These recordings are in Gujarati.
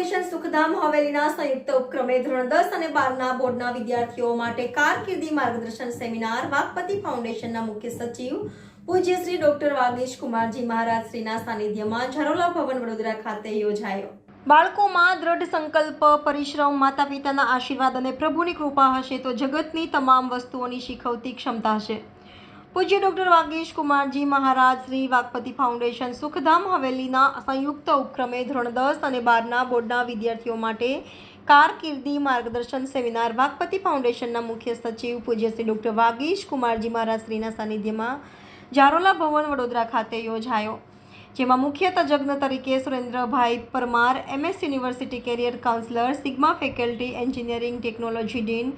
ફાઉન્ડેશન સુખધામ હવેલીના સંયુક્ત ઉપક્રમે ધોરણ દસ અને બારના બોર્ડના વિદ્યાર્થીઓ માટે કારકિર્દી માર્ગદર્શન સેમિનાર વાઘપતિ ફાઉન્ડેશનના મુખ્ય સચિવ પૂજ્ય શ્રી ડોક્ટર વાગેશ કુમારજી મહારાજ શ્રીના સાનિધ્યમાં ઝરોલા ભવન વડોદરા ખાતે યોજાયો. બાળકોમાં દ્રઢ સંકલ્પ, પરિશ્રમ માતા પિતાના આશીર્વાદ અને પ્રભુની કૃપા હશે તો જગતની તમામ વસ્તુઓની શીખવતી ક્ષમતા હશે. પૂજ્ય ડૉક્ટર વાગેશ કુમારજી મહારાજ શ્રી વાગપતિ ફાઉન્ડેશન સુખધામ હવેલીના સંયુક્ત ઉપક્રમે ધોરણ દસ અને બારના બોર્ડના વિદ્યાર્થીઓ માટે કારકિર્દી માર્ગદર્શન સેમિનાર વાગપતિ ફાઉન્ડેશનના મુખ્ય સચિવ પૂજ્ય શ્રી ડૉક્ટર વાગેશ કુમારજી મહારાજ શ્રીના સાનિધ્યમાં જારોલા ભવન વડોદરા ખાતે યોજાયો. જેમાં મુખ્ય તજજ્ઞ તરીકે Surendrabhai Parmar MS university career counsellor Sigma faculty engineering technology dean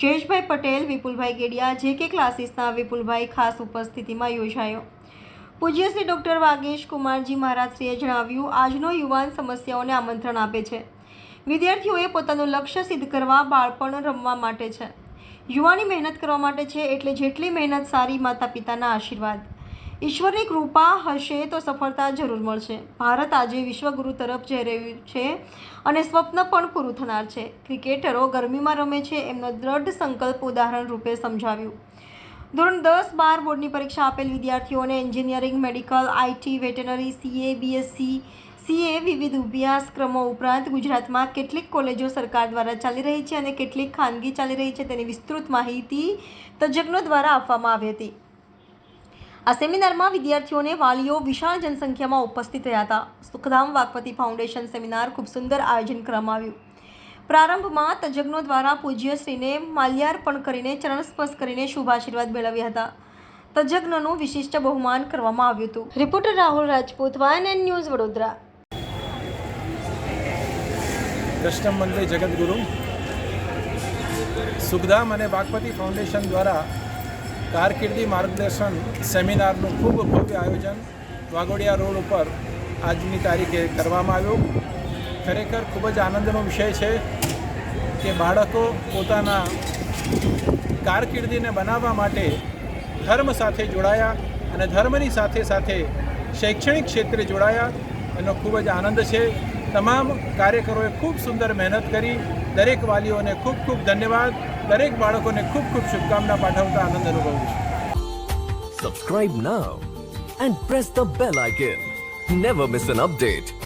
Jayeshbhai Patel, Vipulbhai Gediya, જે કે ક્લાસીસના વિપુલભાઈ ખાસ ઉપસ્થિતિમાં યોજાયો. પૂજ્ય શ્રી ડૉક્ટર વાગેશ કુમારજી મહારાજશ્રીએ જણાવ્યું, આજનો યુવાન સમસ્યાઓને આમંત્રણ આપે છે. વિદ્યાર્થીઓએ પોતાનું લક્ષ્ય સિદ્ધ કરવા, બાળપણ રમવા માટે છે. યુવાની મહેનત કરવા માટે છે, એટલે જેટલી મહેનત સારી માતા પિતાના આશીર્વાદ. ઈશ્વરની કૃપા હશે તો સફળતા જરૂર મળશે. ભારત આજે વિશ્વગુરુ તરફ જઈ રહ્યું છે અને સ્વપ્ન પણ પૂરું થનાર છે. ક્રિકેટરો ગરમીમાં રમે છે એમનો દ્રઢ સંકલ્પ ઉદાહરણ રૂપે સમજાવ્યું. ધોરણ દસ બાર બોર્ડની પરીક્ષા આપેલ વિદ્યાર્થીઓને engineering, medical IT veterinary CA BSc CA વિવિધ અભ્યાસક્રમો ઉપરાંત ગુજરાતમાં કેટલીક કોલેજો સરકાર દ્વારા ચાલી રહી છે અને કેટલીક ખાનગી ચાલી રહી છે તેની વિસ્તૃત માહિતી તજજ્ઞો દ્વારા આપવામાં આવી હતી. આ સેમિનારમાં વિદ્યાર્થીઓને વાલીઓ વિશાળ જનસંખ્યામાં ઉપસ્થિત રહ્યા હતા. સુખધામ વાગપતિ ફાઉન્ડેશન સેમિનાર ખૂબ સુંદર આયોજન કરવામાં આવ્યું. પ્રારંભમાં તજજ્ઞો દ્વારા પૂજ્યશ્રીને માલ્યાર્પણ કરીને ચરણ સ્પર્શ કરીને શુભ આશીર્વાદ મેળવ્યા હતા. તજજ્ઞનું વિશિષ્ટ બહુમાન કરવામાં આવ્યું હતું. Reporter Rahul Rajput YNN news Vadodara. Krishna Mandir Jagatguru Sukhdham અને બાગપતિ ફાઉન્ડેશન દ્વારા કારકિર્દી માર્ગદર્શન સેમિનારનું ખૂબ ભવ્ય આયોજન વાઘોડિયા રોડ ઉપર આજની તારીખે કરવામાં આવ્યું. ખરેખર ખૂબ જ આનંદનો વિષય છે કે બાળકો પોતાના કારકિર્દીને બનાવવા માટે ધર્મ સાથે જોડાયા અને ધર્મની સાથે સાથે શૈક્ષણિક ક્ષેત્રે જોડાયા. એનો ખૂબ જ આનંદ છે. તમામ કાર્યકરોએ ખૂબ સુંદર મહેનત કરી. દરેક વાલીઓને ખૂબ ખૂબ ધન્યવાદ દરેક બાળકોને ખૂબ ખૂબ શુભકામના પાઠવતા આનંદ અનુભવું છું Subscribe now and press the bell icon. Never miss an update.